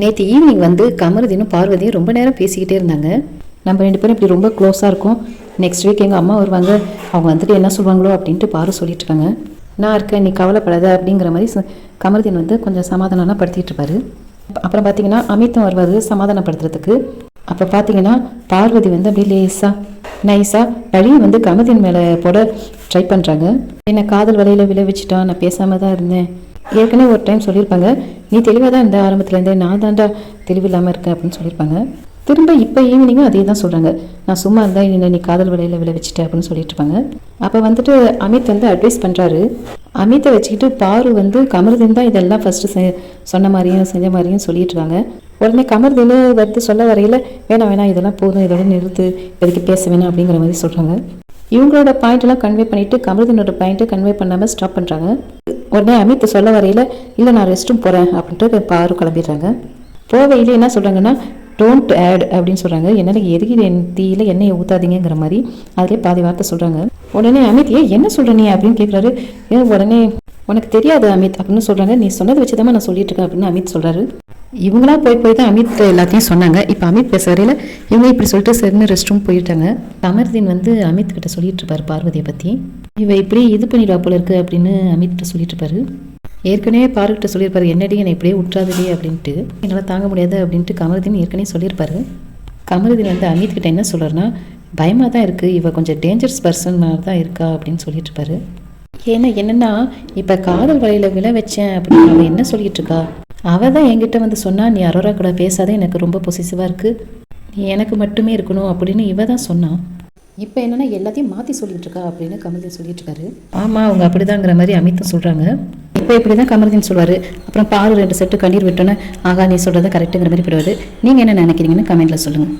நேற்று ஈவினிங் வந்து கமருதினும் பார்வதியும் ரொம்ப நேரம் பேசிக்கிட்டே இருந்தாங்க. நம்ம ரெண்டு பேரும் இப்படி ரொம்ப க்ளோஸாக இருக்கும். நெக்ஸ்ட் வீக் எங்கள் அம்மா வருவாங்க. அவங்க வந்துட்டு என்ன சொல்லுவாங்களோ அப்படின்ட்டு பாரு சொல்லிட்டு இருக்காங்க. நான் இருக்கேன் நீ கவலைப்படாத அப்படிங்கிற மாதிரி கமருதீன் வந்து கொஞ்சம் சமாதானம்லாம் படுத்திட்டு இருப்பாரு. அப்புறம் பார்த்தீங்கன்னா அமித்தும் வருவார் சமாதானப்படுத்துறதுக்கு. அப்போ பார்த்தீங்கன்னா பார்வதி வந்து அப்படியே லேசாக நைஸாக பழியை வந்து கமதின் மேலே போட ட்ரை பண்ணுறாங்க என்னை காதல் வலையில் விளைவிச்சிட்டா நான் பேசாமல் தான் இருந்தேன். ஏற்கனவே ஒரு டைம் சொல்லியிருப்பாங்க. நீ தெளிவாக தான் இந்த ஆரம்பத்துலேருந்தே நான் தாண்டா தெளிவில்லாமல் இருக்கேன் அப்படின்னு சொல்லியிருப்பாங்க. திரும்ப இப்போ ஈவினிங்கும் அதே தான் சொல்கிறாங்க நான் சும்மா இருந்தால் என்ன நீ காதல் வலையில் விளைவிச்சிட்ட அப்படின்னு சொல்லிட்டு இருப்பாங்க. அப்போ வந்துட்டு அமித் வந்து அட்வைஸ் பண்ணுறாரு அமித்தை வச்சுக்கிட்டு பாரு வந்து கமருதீன் தான் இதெல்லாம் ஃபஸ்ட்டு சொன்ன மாதிரியும் செஞ்ச மாதிரியும் சொல்லிட்டு இருக்காங்க. உடனே கமருதீன் வந்து சொல்ல வரையில வேணாம் வேணாம் இதெல்லாம் போதும் இதோட நிறுத்து எதுக்கு பேச வேணாம் அப்படிங்கிற மாதிரி சொல்கிறாங்க இவங்களோட பாயிண்ட் எல்லாம் கன்வே பண்ணிவிட்டு கமருதீனோட பாயிண்ட்டை கன்வே பண்ணாமல் ஸ்டாப் பண்ணுறாங்க உடனே அமித் சொல்ல வரையில இல்லை நான் ரெஸ்ட் ரூம் போகிறேன் அப்படின்ட்டு பாரு கிளம்பிடுறாங்க. போவையில் என்ன சொல்கிறாங்கன்னா டோன்ட் ஆட் அப்படின்னு சொல்கிறாங்க என்னால் எரிகிற என் தீயில எண்ணெயை ஊற்றாதீங்கிற மாதிரி அதிலே பாதி வார்த்தை சொல்கிறாங்க உடனே அமித் ஏன் என்ன சொல்கிற நீ? அப்படின்னு கேட்குறாரு ஏன் உடனே உனக்கு தெரியாது அமித் அப்படின்னு சொல்கிறாங்க நீ சொன்னதை வச்சு தான் நான் சொல்லிட்டு இருக்கேன் அப்படின்னு அமித் சொல்கிறாரு இவங்களா போய் போய் தான் அமித் எல்லாத்தையும் சொன்னாங்க. இப்போ அமித் பேசுகிறையில் இவங்க இப்படி சொல்லிட்டு சரின்னு ரெஸ்ட் ரூம் போயிட்டாங்க. கமர்தீன் வந்து அமித் கிட்ட சொல்லிட்டு இருப்பார் பார்வதியை பற்றி இவ இப்படி இது பண்ணிடுவா போல இருக்கு அப்படின்னு அமித் கிட்ட சொல்லிட்டு இருப்பாரு. ஏற்கனவே பாருக்கிட்ட சொல்லியிருப்பாரு என்னடி என்னை இப்படியே விட்றாதடி அப்படின்ட்டு. என்னால் தாங்க முடியாது அப்படின்ட்டு கமருதீன் ஏற்கனவே சொல்லியிருப்பாரு. கமருதீன் வந்து அமித் கிட்ட என்ன சொல்கிறாருன்னா பயமாக தான் இருக்குது இவ கொஞ்சம் டேஞ்சரஸ் பர்சன் மாதிரி தான் இருக்கா அப்படின்னு சொல்லிட்டு இருப்பாரு. ஏன்னா என்னென்னா இப்போ காதல் வலையில் விழ வச்சேன் அப்படின்னு அவள் என்ன சொல்லிட்டு இருக்கா? அவள் தான் என்கிட்ட வந்து சொன்னா நீ அரோரா கூட பேசாத எனக்கு ரொம்ப பொசிசிவாக இருக்குது நீ எனக்கு மட்டுமே இருக்கணும் அப்படின்னு இவ தான் சொன்னான் இப்போ என்னன்னா எல்லாத்தையும் மாற்றி சொல்லிட்டு இருக்கா அப்படின்னு கமல்தீன் சொல்லிட்டு இருக்காரு. ஆமாம் அவங்க அப்படிதாங்கிற மாதிரி அமித்தும் சொல்கிறாங்க இப்போ இப்படி தான் கமல்தீன் சொல்வார். அப்புறம் பாரு ரெண்டு செட்டு கண்ணீர் விட்டோன்னே ஆகா நீ சொல்கிறத கரெக்டுங்கிற மாதிரி போயிடுவாரு நீங்கள் என்ன நினைக்கிறீங்கன்னு கமெண்ட்டில் சொல்லுங்கள்